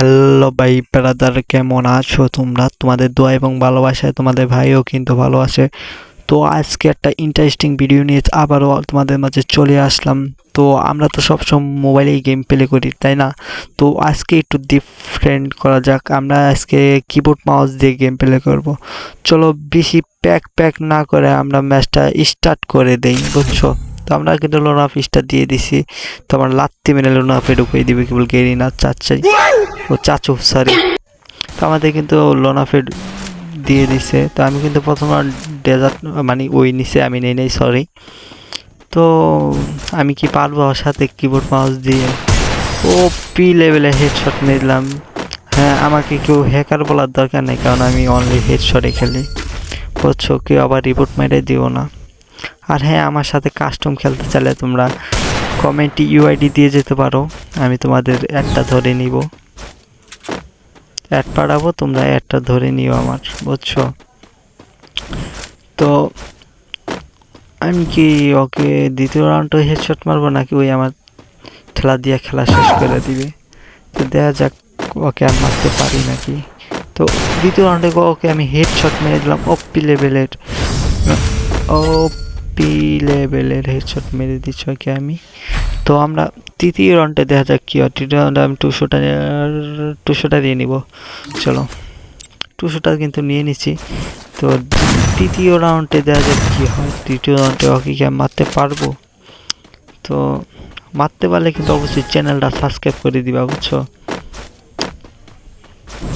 Hello ভাই brother, কেমন আছো তোমরা? তোমাদের দোয়া এবং ভালোবাসায় তোমাদের ভাইও কিন্তু ভালো আছে। তো আজকে একটা ইন্টারেস্টিং ভিডিও নিয়ে আবারও তোমাদের মাঝে চলে আসলাম। তো আমরা তো সবসময় মোবাইলেই গেম প্লে করি, তাই না? তো আজকে একটু ডিফারেন্ট করা যাক। আমরা আজকে কিবোর্ড মাউস দিয়ে গেম প্লে করব। চলো বেশি প্যাক প্যাক না করে আমরা ম্যাচটা স্টার্ট করে দেই, বুঝছ? তো আমরা কিন্তু লোনা ফিসটা দিয়ে দিছি। তো আমার লাত্তি মেনে লোনা ফে ঢুকিয়ে দিবে কেবল গেরি না চাচ্চাই ও চাচু সরি তো আমাদের কিন্তু লোনা ফেড দিয়ে দিছে। তো আমি কিন্তু প্রথমে ডেজার্ট মানে ওই নিচে আমি নেই নেই সরি তো আমি কি পারব ওর সাথে কিবোর্ড মাউস দিয়ে? ও পি লেভেলে হেডশট নিলাম। হ্যাঁ আমাকে কেউ হ্যাকার বলার দরকার নেই, কারণ আমি অনলি হেডশটে খেলি। বুঝছ? কেউ আবার রিপোর্ট মেরে দিও না। আর হ্যাঁ আমার সাথে কাস্টম খেলতে চাইলে তোমরা কমেন্টে ইউআইডি দিয়ে যেতে পারো। আমি তোমাদের একটা ধরে নিব। অ্যাড পাঠাবো তোমরা অ্যাডটা ধরে নিও আমার, বুঝছ? তো আমি কি ওকে দ্বিতীয় রাউন্ডে হেডশট মারবো নাকি ওই আমার ঠেলা দিয়ে খেলা শেষ করে দিবে? তো দেখা যাক ওকে আর মারতে পারি নাকি। তো দ্বিতীয় রাউন্ডে ওকে আমি হেডশট মেরে দিলাম ওপি লেভেলের ওপি লেভেলের হেডশট মেরে দিচ্ছি ওকে আমি? তো আমরা তৃতীয় রাউন্ডে দেখা যাক কী হয়। তৃতীয় রাউন্ডে আমি টুশোটা টুশোটা দিয়ে নিব। চলো। টুশোটা কিন্তু নিয়ে নিচ্ছি। তো তৃতীয় রাউন্ডে দেখা যাক কী হয়। তৃতীয় রাউন্ডে ওকে কি মারতে পারব? তো মারতে পারলে কিন্তু অবশ্যই চ্যানেলটা সাবস্ক্রাইব করে দিবা, বুঝছ?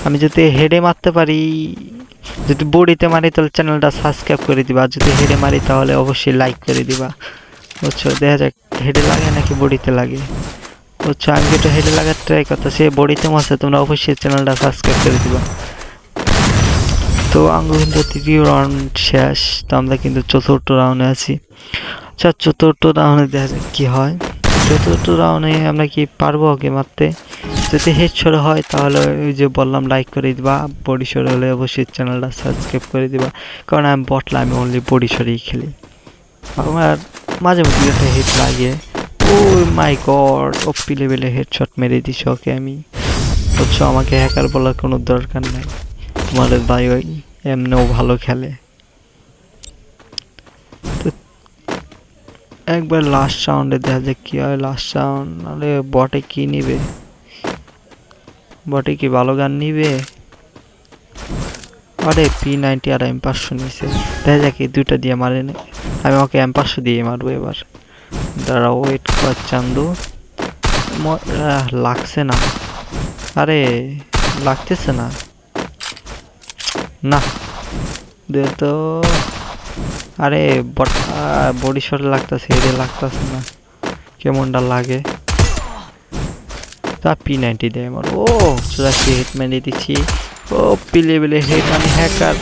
আমি যদি হেডে মারতে পারি যদি বডিতে মারি তাহলে চ্যানেলটা সাবস্ক্রাইব করে দিবা। যদি হেডে মারি তাহলে অবশ্যই লাইক করে দিবা। বুঝছ? দেখা যাক, হেডে লাগে নাকি বডিতে লাগে? বুঝছ? আমি যেটা হেডে লাগার ট্রাই করতে সে বডিতে মারছে তোমরা অবশ্যই চ্যানেলটা সাবস্ক্রাইব করে দিবা। তো আমরা কিন্তু তৃতীয় রাউন্ড শেষ, তো আমরা কিন্তু চতুর্থ রাউন্ডে আছি। আচ্ছা চতুর্থ রাউন্ডে দেখা যাক কী হয়। চতুর্থ রাউন্ডে আমরা কি পারব ওকে মারতে? যদি হেড সরে হয়, তাহলে ওই যে বললাম লাইক করে দিবা। বডি সরে হলে অবশ্যই চ্যানেলটা সাবস্ক্রাইব করে দিবা। কারণ আমি বটলা আমি অনলি বডি সরেই খেলি। আমার মাঝে মধ্যে একটা হেড লাগে। ও মাই গড ওপি লেভেলে হেডশট মেরে দিস ওকে আমি। বুঝছ আমাকে হ্যাকার বলার কোনো দরকার নাই। তোমাদের ভাই ওই এমনিও ভালো খেলে। তো একবার লাস্ট রাউন্ডে দেখা যাক কি হয়। লাস্ট রাউন্ড নাহলে বটে কি নিবে? বটে কি ভালো গান নিবে? আরে পি নাইনটি আর এম পাঁচশো নিয়েছে দেখা যাক এই দুইটা দিয়ে মারে আমি ওকে এম পাঁচশো দিয়ে মারবো এবার। দাঁড়া ওয়েট করার চান্দু। লাগছে না। আরে, লাগতেছে না। না। দে তো। আরে বডি শট লাগতেছে হেডে লাগতেছে না। কেমনটা লাগে? তা পি নাইনটি দেয় আমার ও, চুরাশি হিট মেরে দিচ্ছি। ও পি লেভেলে হেড আমি হ্যাকার